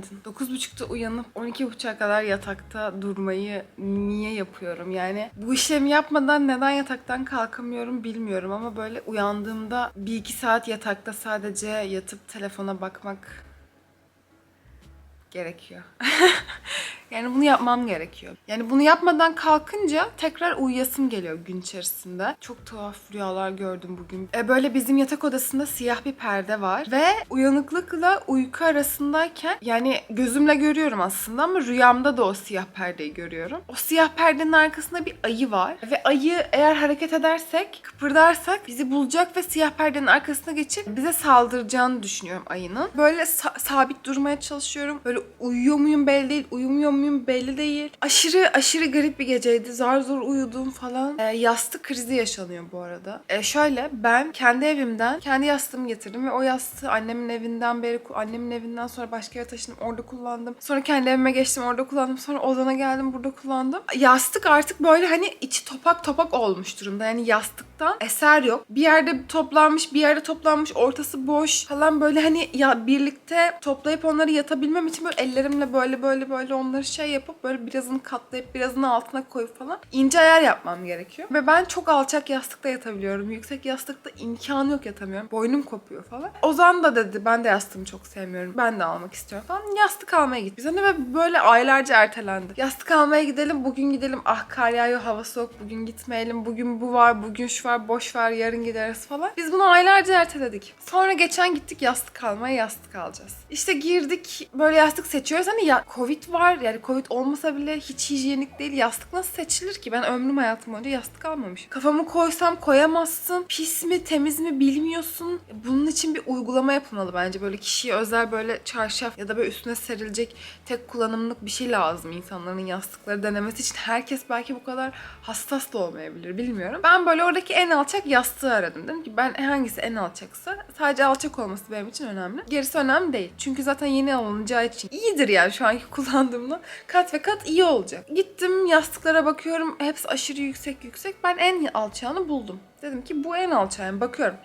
Günaydın. 9.30'da uyanıp 12.30'a kadar yatakta durmayı niye yapıyorum? Yani bu işlemi yapmadan neden yataktan kalkamıyorum bilmiyorum ama böyle uyandığımda 1-2 saat yatakta sadece yatıp telefona bakmak gerekiyor. yani bunu yapmam gerekiyor. Yani bunu yapmadan kalkınca tekrar uyuyasım geliyor gün içerisinde. Çok tuhaf rüyalar gördüm bugün. E böyle bizim yatak odasında siyah bir perde var ve uyanıklıkla uyku arasındayken yani gözümle görüyorum aslında ama rüyamda da o siyah perdeyi görüyorum. O siyah perdenin arkasında bir ayı var ve ayı eğer hareket edersek, kıpırdarsak bizi bulacak ve siyah perdenin arkasına geçip bize saldıracağını düşünüyorum ayının. Böyle sa- sabit durmaya çalışıyorum. Böyle uyuyor muyum belli değil, uyumuyor muyum belli değil. Aşırı aşırı garip bir geceydi. Zar zor uyudum falan. E, yastık krizi yaşanıyor bu arada. E, şöyle ben kendi evimden kendi yastığımı getirdim ve o yastığı annemin evinden beri annemin evinden sonra başka eve taşındım. Orada kullandım. Sonra kendi evime geçtim. Orada kullandım. Sonra Ozan'a geldim. Burada kullandım. Yastık artık böyle hani içi topak topak olmuş durumda. Yani yastıktan eser yok. Bir yerde toplanmış, bir yerde toplanmış, ortası boş falan böyle hani ya birlikte toplayıp onları yatabilmem için böyle ellerimle böyle böyle böyle onları şey yapıp böyle birazını katlayıp birazını altına koyup falan ince ayar yapmam gerekiyor. Ve ben çok alçak yastıkta yatabiliyorum. Yüksek yastıkta imkanı yok yatamıyorum. Boynum kopuyor falan. Ozan da dedi ben de yastığımı çok sevmiyorum. Ben de almak istiyorum falan. Yastık almaya git. Bize ve böyle aylarca ertelendi. Yastık almaya gidelim, bugün gidelim. Ah kar yağıyor, hava soğuk, bugün gitmeyelim. Bugün bu var, bugün şu var, boş ver, yarın gideriz falan. Biz bunu aylarca erteledik. Sonra geçen gittik yastık almaya, yastık alacağız. İşte girdik, böyle yastık seçiyoruz. Hani ya Covid var, yani Covid olmasa bile hiç hijyenik değil. Yastık nasıl seçilir ki? Ben ömrüm hayatım boyunca yastık almamışım. Kafamı koysam koyamazsın. Pis mi, temiz mi bilmiyorsun. Bunun için bir uygulama yapılmalı bence. Böyle kişiye özel böyle çarşaf ya da böyle üstüne serilecek tek kullanımlık bir şey lazım insanların yastıkları denemesi için. Herkes belki bu kadar hassas da olmayabilir bilmiyorum. Ben böyle oradaki en alçak yastığı aradım. Dedim ki ben hangisi en alçaksa sadece alçak olması benim için önemli. Gerisi önemli değil. Çünkü zaten yeni alınacağı için iyidir yani şu anki kullandığımla. Kat ve kat iyi olacak. Gittim yastıklara bakıyorum. Hepsi aşırı yüksek yüksek. Ben en alçağını buldum. Dedim ki bu en alçağı. Bakıyorum.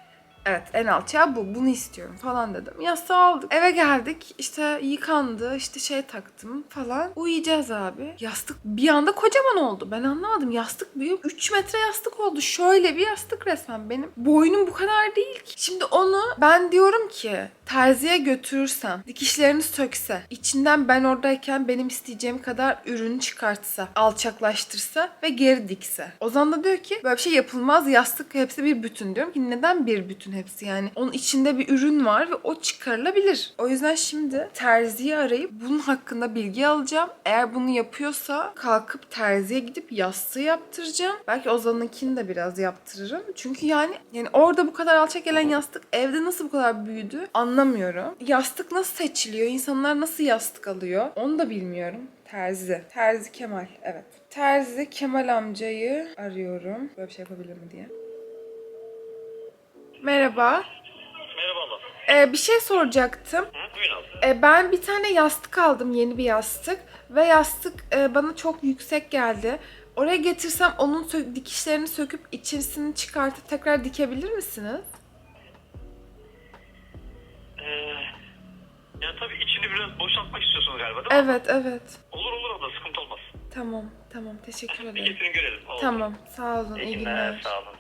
Evet en alçağı bu. Bunu istiyorum falan dedim. Yastığı aldık. Eve geldik. işte yıkandı. işte şey taktım falan. Uyuyacağız abi. Yastık bir anda kocaman oldu. Ben anlamadım. Yastık büyük. 3 metre yastık oldu. Şöyle bir yastık resmen benim. Boynum bu kadar değil ki. Şimdi onu ben diyorum ki terziye götürürsem dikişlerini sökse içinden ben oradayken benim isteyeceğim kadar ürün çıkartsa alçaklaştırsa ve geri dikse. Ozan da diyor ki böyle bir şey yapılmaz yastık hepsi bir bütün diyorum ki neden bir bütün hepsi yani onun içinde bir ürün var ve o çıkarılabilir. O yüzden şimdi terziyi arayıp bunun hakkında bilgi alacağım. Eğer bunu yapıyorsa kalkıp terziye gidip yastığı yaptıracağım. Belki Ozan'ınkini de biraz yaptırırım. Çünkü yani yani orada bu kadar alçak gelen yastık evde nasıl bu kadar büyüdü anlamıyorum. Yastık nasıl seçiliyor? İnsanlar nasıl yastık alıyor? Onu da bilmiyorum. Terzi. Terzi Kemal. Evet. Terzi Kemal amcayı arıyorum. Böyle bir şey yapabilir mi diye. Merhaba. Merhaba abla. Ee, bir şey soracaktım. Hı, buyurun abla. Ee, ben bir tane yastık aldım, yeni bir yastık. Ve yastık e, bana çok yüksek geldi. Oraya getirsem onun sö- dikişlerini söküp içerisini çıkartıp tekrar dikebilir misiniz? Ee, ya tabii içini biraz boşaltmak istiyorsunuz galiba değil mi? Evet, evet. Olur olur abla sıkıntı olmaz. Tamam, tamam. Teşekkür Bir ederim. getirin görelim. Olur. Tamam, sağ olun. İyi günler. Sağ olun.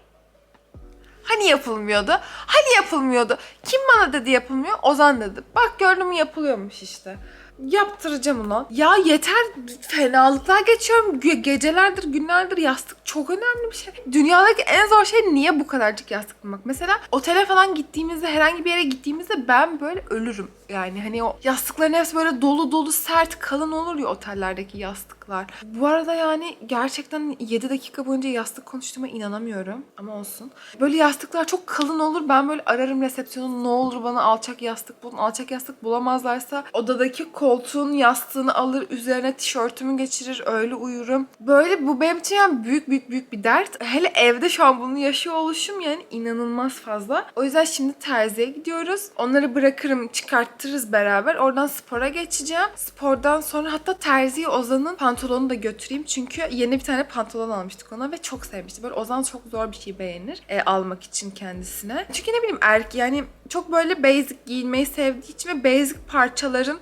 Hani yapılmıyordu? Hani yapılmıyordu? Kim bana dedi yapılmıyor? Ozan dedi. Bak gördün mü yapılıyormuş işte. Yaptıracağım ulan. Ya yeter fenalıklar geçiyorum. Ge- Gecelerdir, günlerdir yastık çok önemli bir şey. Dünyadaki en zor şey niye bu kadarcık yastık bulmak? Mesela otele falan gittiğimizde, herhangi bir yere gittiğimizde ben böyle ölürüm. Yani hani o yastıkların hepsi böyle dolu dolu sert kalın olur ya otellerdeki yastıklar. Bu arada yani gerçekten 7 dakika boyunca yastık konuştuğuma inanamıyorum. Ama olsun. Böyle yastıklar çok kalın olur. Ben böyle ararım resepsiyonu ne olur bana alçak yastık bulun. Alçak yastık bulamazlarsa odadaki koltuğun yastığını alır üzerine tişörtümü geçirir öyle uyurum. Böyle bu benim için yani büyük büyük büyük bir dert. Hele evde şu an bunu yaşıyor oluşum yani inanılmaz fazla. O yüzden şimdi terziye gidiyoruz. Onları bırakırım çıkarttırırız beraber. Oradan spora geçeceğim. Spordan sonra hatta terziye Ozan'ın pantolonunu da götüreyim. Çünkü yeni bir tane pantolon almıştık ona ve çok sevmişti. Böyle Ozan çok zor bir şey beğenir e, almak için kendisine. Çünkü ne bileyim erk yani çok böyle basic giyinmeyi sevdiği için ve basic parçaların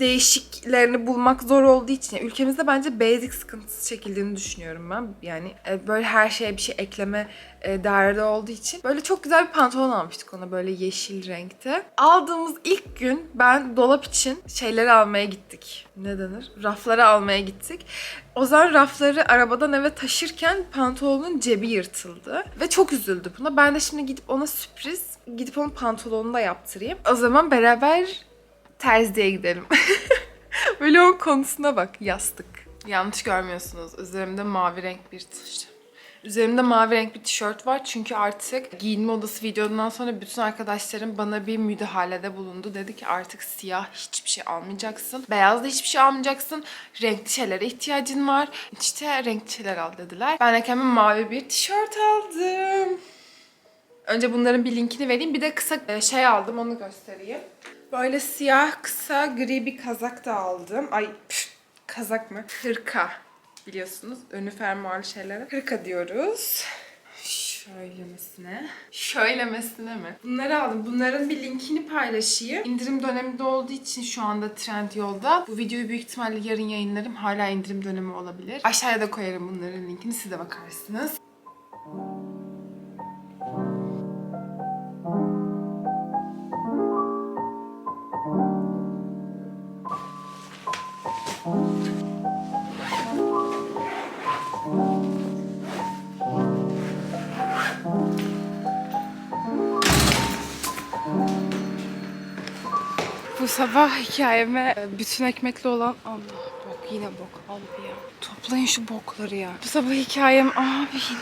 değişiklerini bulmak zor olduğu için yani ülkemizde bence basic sıkıntısı çekildiğini düşünüyorum ben. Yani e, böyle her şeye bir şey ekleme e, derdi olduğu için. Böyle çok güzel bir pantolon almıştık ona böyle yeşil renkte. Aldığımız ilk gün ben dolap için şeyleri almaya gittik. Ne denir? Rafları almaya gittik. O zaman rafları arabadan eve taşırken pantolonun cebi yırtıldı. Ve çok üzüldü buna. Ben de şimdi gidip ona sürpriz, gidip onun pantolonunu da yaptırayım. O zaman beraber terziye gidelim. Vlogun konusuna bak, yastık. Yanlış görmüyorsunuz. Üzerimde mavi renk bir tişört. Üzerimde mavi renk bir tişört var çünkü artık giyinme odası videodan sonra bütün arkadaşlarım bana bir müdahalede bulundu. Dedi ki artık siyah hiçbir şey almayacaksın. Beyaz da hiçbir şey almayacaksın. Renkli şeylere ihtiyacın var. İşte renkli şeyler al dediler. Ben de kendime mavi bir tişört aldım. Önce bunların bir linkini vereyim. Bir de kısa e, şey aldım onu göstereyim. Böyle siyah kısa gri bir kazak da aldım. Ay püf, kazak mı? Hırka biliyorsunuz. Önü fermuarlı şeylere. Hırka diyoruz. Şöylemesine. Şöylemesine mi? Bunları aldım. Bunların bir linkini paylaşayım. İndirim döneminde olduğu için şu anda trend yolda. Bu videoyu büyük ihtimalle yarın yayınlarım. Hala indirim dönemi olabilir. Aşağıya da koyarım bunların linkini. Siz de bakarsınız. Bu sabah hikayeme e, bütün ekmekli olan Allah bok yine bok abi ya. Toplayın şu bokları ya. Bu sabah hikayem abi yine.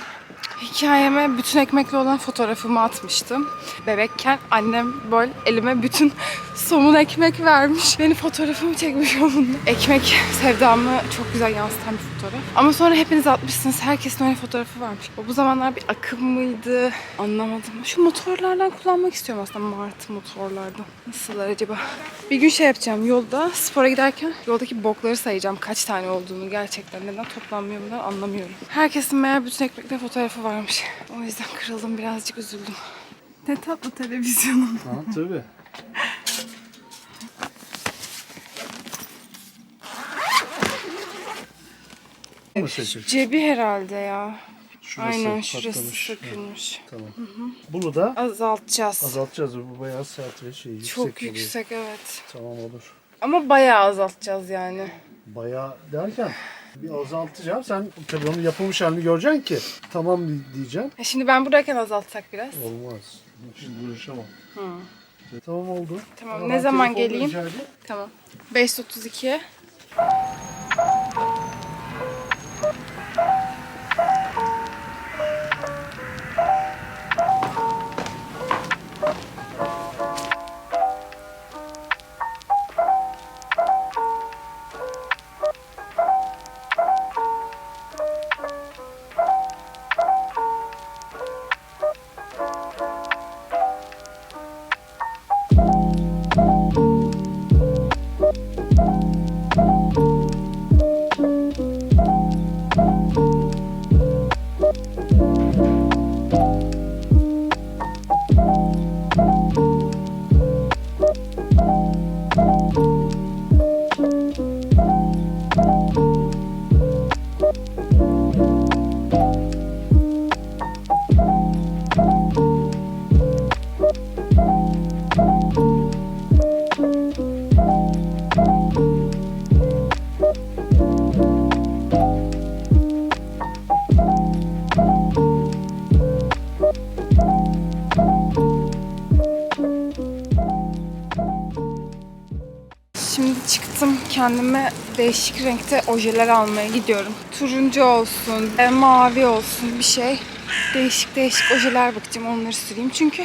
Hikayeme bütün ekmekli olan fotoğrafımı atmıştım. Bebekken annem böyle elime bütün somun ekmek vermiş. Beni fotoğrafımı çekmiş onunla. Ekmek sevdamı çok güzel yansıtan bir fotoğraf. Ama sonra hepiniz atmışsınız. Herkesin öyle fotoğrafı varmış. O bu zamanlar bir akım mıydı? Anlamadım. Şu motorlardan kullanmak istiyorum aslında. Martı motorlardan. Nasıllar acaba? Bir gün şey yapacağım. Yolda spora giderken yoldaki bokları sayacağım. Kaç tane olduğunu gerçekten. Neden toplanmıyor bunlar anlamıyorum. Herkesin meğer bütün ekmekte fotoğrafı varmış. O yüzden kırıldım birazcık üzüldüm. Ne tatlı televizyonum. Ha tabii. mı seçir? Cebi herhalde ya. Şurası Aynen şurası patlamış. sökülmüş. Tamam. Bunu da Azaltacağız. azaltacağız. Bu bayağı sert ve şey yüksek. Çok oluyor. yüksek evet. Tamam olur. Ama bayağı azaltacağız yani. Bayağı derken bir azaltacağım. Sen tabii onun yapılmış halini göreceksin ki tamam diyeceğim. E şimdi ben buradayken azaltsak biraz. Olmaz. Şimdi uğraşamam. Tamam oldu. Tamam, Hemen ne zaman telefonu geleyim? rica edeyim. Tamam. 532. kendime değişik renkte ojeler almaya gidiyorum. Turuncu olsun, e, mavi olsun bir şey. Değişik değişik ojeler bakacağım onları süreyim çünkü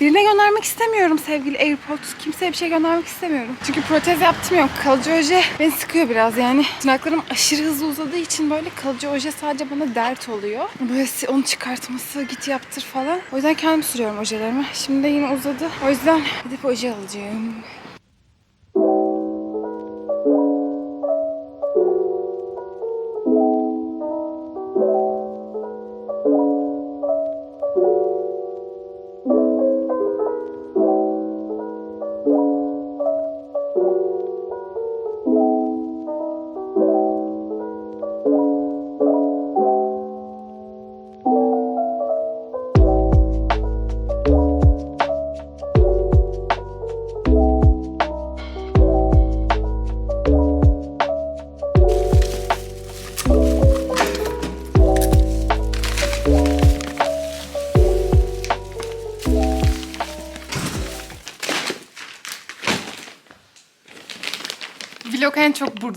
Birine göndermek istemiyorum sevgili AirPods. Kimseye bir şey göndermek istemiyorum. Çünkü protez yaptım yok. Kalıcı oje beni sıkıyor biraz yani. Tırnaklarım aşırı hızlı uzadığı için böyle kalıcı oje sadece bana dert oluyor. Böyle onu çıkartması, git yaptır falan. O yüzden kendim sürüyorum ojelerimi. Şimdi de yine uzadı. O yüzden gidip oje alacağım.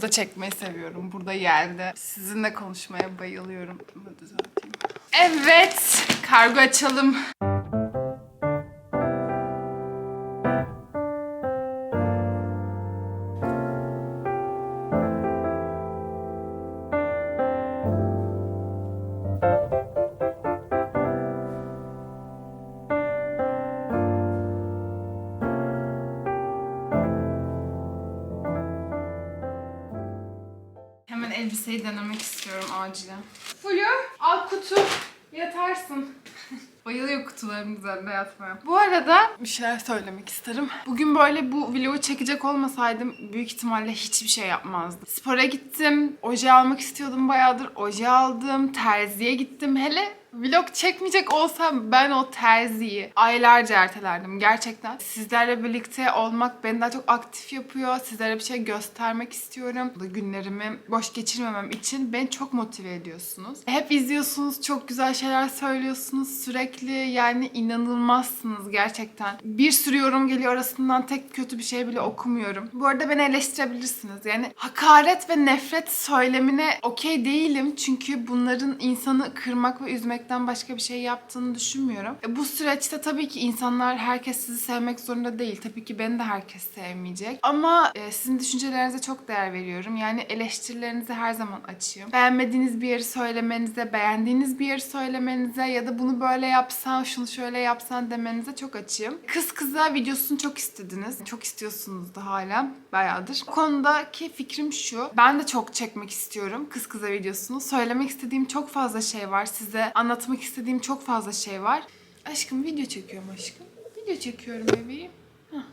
Burada çekmeyi seviyorum. Burada yerde. Sizinle konuşmaya bayılıyorum. Evet. Kargo açalım. Elbiseyi denemek istiyorum acilen. Fulya al kutu. Yatarsın. Bayılıyor kutuların üzerinde yatmaya. Bu arada bir şeyler söylemek isterim. Bugün böyle bu vlogu çekecek olmasaydım büyük ihtimalle hiçbir şey yapmazdım. Spora gittim. Oje almak istiyordum bayağıdır. Oje aldım. Terziye gittim. Hele vlog çekmeyecek olsam ben o terziyi aylarca ertelerdim gerçekten. Sizlerle birlikte olmak beni daha çok aktif yapıyor. Sizlere bir şey göstermek istiyorum. Bu günlerimi boş geçirmemem için beni çok motive ediyorsunuz. Hep izliyorsunuz, çok güzel şeyler söylüyorsunuz sürekli. Yani inanılmazsınız gerçekten. Bir sürü yorum geliyor arasından tek kötü bir şey bile okumuyorum. Bu arada beni eleştirebilirsiniz. Yani hakaret ve nefret söylemine okey değilim. Çünkü bunların insanı kırmak ve üzmekten başka bir şey yaptığını düşünmüyorum. E, bu süreçte tabii ki insanlar herkes sizi sevmek zorunda değil. Tabii ki beni de herkes sevmeyecek. Ama e, sizin düşüncelerinize çok değer veriyorum. Yani eleştirilerinizi her zaman açığım. Beğenmediğiniz bir yeri söylemenize, beğendiğiniz bir yeri söylemenize ya da bunu böyle yapsan, şunu şöyle yapsan demenize çok açığım. Kız kıza videosunu çok istediniz. Çok istiyorsunuz da hala bayağıdır. Bu konudaki fikrim şu. Ben de çok çekmek istiyorum kız kıza videosunu. Söylemek istediğim çok fazla şey var. Size anlatmak istediğim çok fazla şey var. Aşkım video çekiyorum aşkım. Video çekiyorum bebeğim.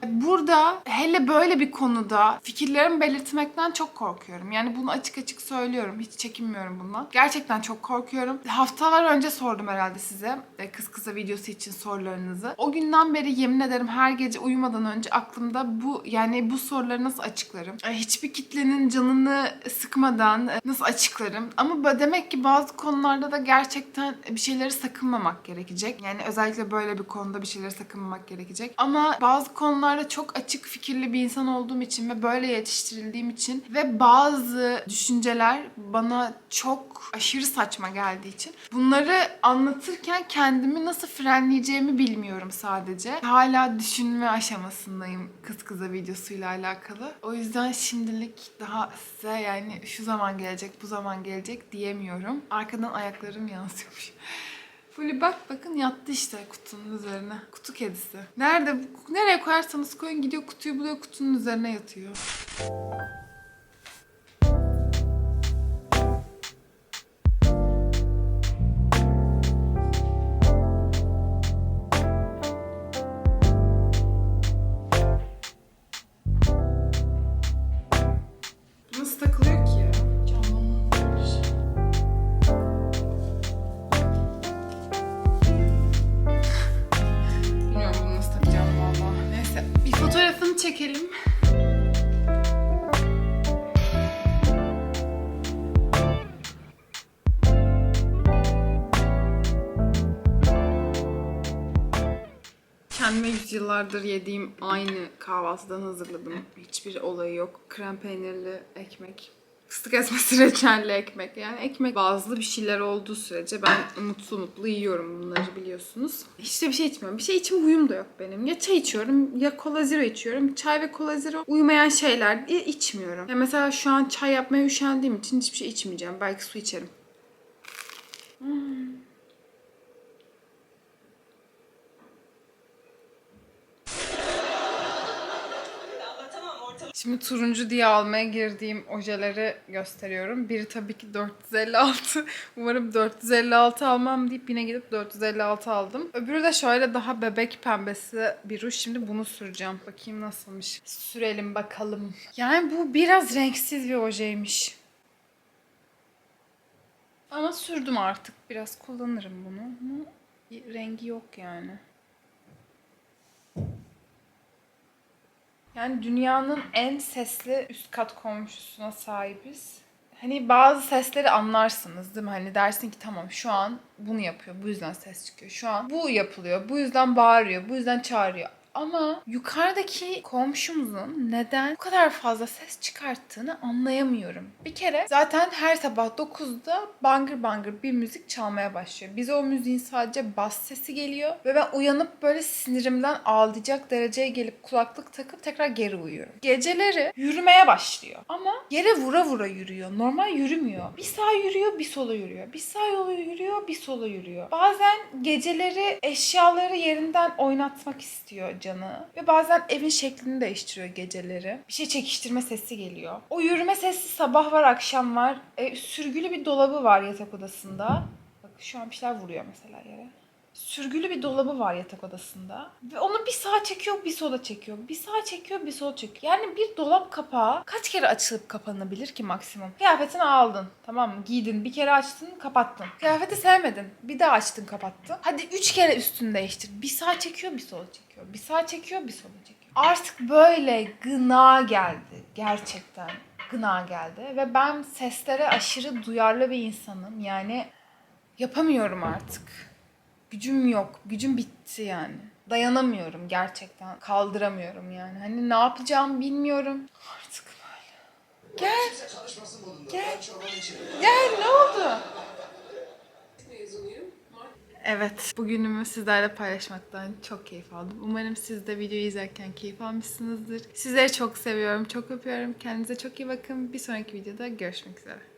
Burada hele böyle bir konuda fikirlerimi belirtmekten çok korkuyorum. Yani bunu açık açık söylüyorum. Hiç çekinmiyorum bundan. Gerçekten çok korkuyorum. Haftalar önce sordum herhalde size e, kız kıza videosu için sorularınızı. O günden beri yemin ederim her gece uyumadan önce aklımda bu yani bu soruları nasıl açıklarım? E, Hiçbir kitlenin canını sıkmadan e, nasıl açıklarım? Ama demek ki bazı konularda da gerçekten bir şeyleri sakınmamak gerekecek. Yani özellikle böyle bir konuda bir şeyleri sakınmamak gerekecek. Ama bazı konularda çok açık fikirli bir insan olduğum için ve böyle yetiştirildiğim için ve bazı düşünceler bana çok aşırı saçma geldiği için bunları anlatırken kendimi nasıl frenleyeceğimi bilmiyorum sadece. Hala düşünme aşamasındayım kız kıza videosuyla alakalı. O yüzden şimdilik daha size yani şu zaman gelecek, bu zaman gelecek diyemiyorum. Arkadan ayaklarım yansıyormuş. Fully bak bakın yattı işte kutunun üzerine. Kutu kedisi. Nerede? Nereye koyarsanız koyun gidiyor kutuyu buluyor kutunun üzerine yatıyor. Yüzyıllardır yediğim aynı kahvaltıdan hazırladım. Hiçbir olayı yok. Krem peynirli ekmek. Fıstık ezmesi reçelli ekmek. Yani ekmek bazlı bir şeyler olduğu sürece ben mutlu mutlu yiyorum bunları biliyorsunuz. Hiç de bir şey içmiyorum. Bir şey içme huyum da yok benim. Ya çay içiyorum ya kola zero içiyorum. Çay ve kola zero uyumayan şeyler diye içmiyorum. Ya mesela şu an çay yapmaya üşendiğim için hiçbir şey içmeyeceğim. Belki su içerim. Şimdi turuncu diye almaya girdiğim ojeleri gösteriyorum. Biri tabii ki 456. Umarım 456 almam deyip yine gidip 456 aldım. Öbürü de şöyle daha bebek pembesi bir ruj. Şimdi bunu süreceğim. Bakayım nasılmış. Sürelim bakalım. Yani bu biraz renksiz bir ojeymiş. Ama sürdüm artık. Biraz kullanırım bunu. Ama rengi yok yani. Yani dünyanın en sesli üst kat komşusuna sahibiz. Hani bazı sesleri anlarsınız değil mi? Hani dersin ki tamam şu an bunu yapıyor. Bu yüzden ses çıkıyor. Şu an bu yapılıyor. Bu yüzden bağırıyor. Bu yüzden çağırıyor. Ama yukarıdaki komşumuzun neden bu kadar fazla ses çıkarttığını anlayamıyorum. Bir kere zaten her sabah 9'da bangır bangır bir müzik çalmaya başlıyor. Bize o müziğin sadece bas sesi geliyor ve ben uyanıp böyle sinirimden ağlayacak dereceye gelip kulaklık takıp tekrar geri uyuyorum. Geceleri yürümeye başlıyor ama yere vura vura yürüyor. Normal yürümüyor. Bir sağa yürüyor, bir sola yürüyor. Bir sağa yola yürüyor, bir sola yürüyor. Bazen geceleri eşyaları yerinden oynatmak istiyor canı. Ve bazen evin şeklini değiştiriyor geceleri. Bir şey çekiştirme sesi geliyor. O yürüme sesi sabah var, akşam var. E, sürgülü bir dolabı var yatak odasında. Bak şu an bir şeyler vuruyor mesela yere. Sürgülü bir dolabı var yatak odasında. Ve onu bir sağa çekiyor, bir sola çekiyor. Bir sağa çekiyor, bir sola çekiyor. Yani bir dolap kapağı kaç kere açılıp kapanabilir ki maksimum? Kıyafetini aldın, tamam mı? Giydin, bir kere açtın, kapattın. Kıyafeti sevmedin, bir daha açtın, kapattın. Hadi üç kere üstünü değiştir. Bir sağa çekiyor, bir sola çekiyor. Bir sağa çekiyor, bir sola çekiyor. Artık böyle gına geldi. Gerçekten gına geldi. Ve ben seslere aşırı duyarlı bir insanım. Yani yapamıyorum artık. Gücüm yok. Gücüm bitti yani. Dayanamıyorum gerçekten. Kaldıramıyorum yani. Hani ne yapacağımı bilmiyorum. Artık böyle. Gel. Gel. Gel ne oldu? Evet, bugünümü sizlerle paylaşmaktan çok keyif aldım. Umarım siz de videoyu izlerken keyif almışsınızdır. Sizleri çok seviyorum, çok öpüyorum. Kendinize çok iyi bakın. Bir sonraki videoda görüşmek üzere.